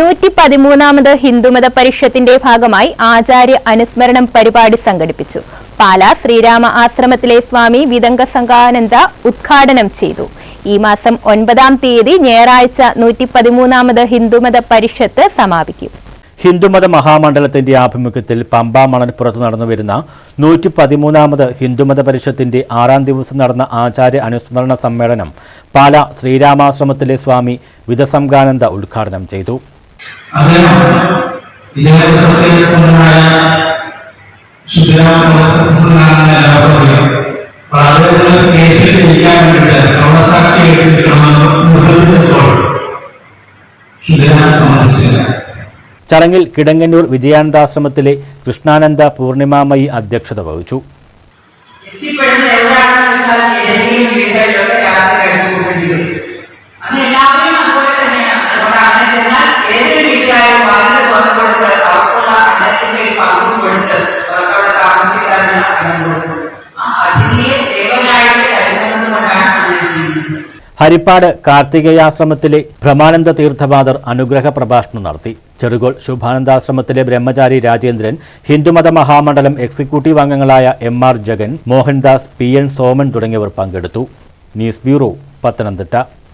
നൂറ്റി പതിമൂന്നാമത് ഹിന്ദുമത പരിഷത്തിന്റെ ഭാഗമായി ആചാര്യ അനുസ്മരണം പരിപാടി സംഘടിപ്പിച്ചു. പാല ശ്രീരാമ ആശ്രമത്തിലെ സ്വാമി വിദംഗ സംഘാനന്ദ ഉദ്ഘാടനം ചെയ്തു. ഈ മാസം ഒൻപതാം തീയതി ഞായറാഴ്ച നൂറ്റി പതിമൂന്നാമത് ഹിന്ദുമത പരിഷത്ത് സമാപിക്കും. ഹിന്ദുമത മഹാമണ്ഡലത്തിന്റെ ആഭിമുഖ്യത്തിൽ പമ്പ മണൽപ്പുറത്ത് നടന്നുവരുന്ന നൂറ്റി പതിമൂന്നാമത് ഹിന്ദുമത പരിഷത്തിന്റെ ആറാം ദിവസം നടന്ന ആചാര്യ അനുസ്മരണ സമ്മേളനം പാല ശ്രീരാമാശ്രമത്തിലെ സ്വാമി വിധസംഗാനന്ദ ഉദ്ഘാടനം ചെയ്തു. ചടങ്ങിൽ കിടങ്ങന്നൂർ വിജയാനന്ദാശ്രമത്തിലെ കൃഷ്ണാനന്ദ പൂർണിമാമയി അധ്യക്ഷത വഹിച്ചു. അന്ന് എല്ലാവരും അതുപോലെ തന്നെയാണ്. അതുകൊണ്ട് അങ്ങനെ ചെന്നാൽ ഏതൊരു ഹരിപ്പാട് കാർത്തികേയാശ്രമത്തിലെ ബ്രഹ്മാനന്ദ തീർത്ഥപാദർ അനുഗ്രഹ പ്രഭാഷണം നടത്തി. ചെറുകോൾ ശുഭാനന്ദാശ്രമത്തിലെ ബ്രഹ്മചാരി രാജേന്ദ്രൻ ഹിന്ദുമത മഹാമണ്ഡലം എക്സിക്യൂട്ടീവ് അംഗങ്ങളായ M R Jagan Mohandas P N Soman തുടങ്ങിയവർ പങ്കെടുത്തു. News bureau Pathanamthitta.